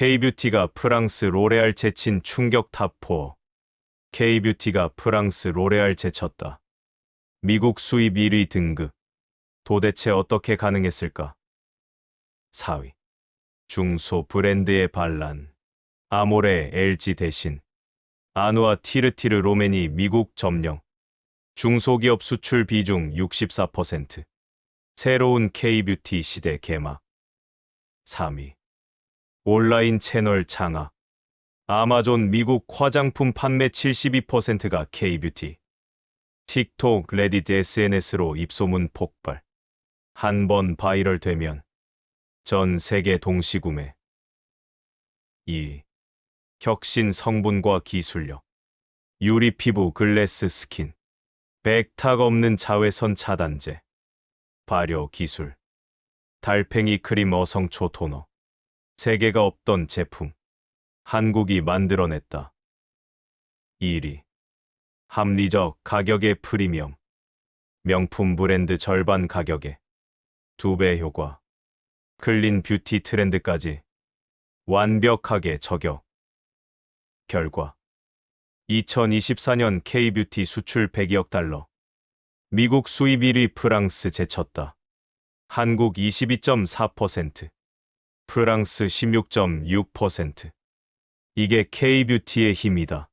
K뷰티가 프랑스 로레알 제친 충격 탑4. K뷰티가 프랑스 로레알 제쳤다. 미국 수입 1위 등급. 도대체 어떻게 가능했을까? 4위. 중소 브랜드의 반란. 아모레 LG 대신. 아누아 티르티르 로맨이 미국 점령. 중소기업 수출 비중 64%. 새로운 K뷰티 시대 개막. 3위. 온라인 채널 장악. 아마존 미국 화장품 판매 72%가 K뷰티. 틱톡, 레딧 SNS로 입소문 폭발. 한 번 바이럴 되면 전 세계 동시 구매. 2. 혁신 성분과 기술력. 유리 피부 글래스 스킨. 백탁 없는 자외선 차단제. 발효 기술. 달팽이 크림 어성초 토너. 세계가 없던 제품. 한국이 만들어냈다. 1위. 합리적 가격의 프리미엄. 명품 브랜드 절반 가격에 두 배 효과. 클린 뷰티 트렌드까지 완벽하게 저격. 결과 2024년 K뷰티 수출 100억 달러. 미국 수입 1위 프랑스 제쳤다. 한국 22.4%. 프랑스 16.6%. 이게 K뷰티의 힘이다.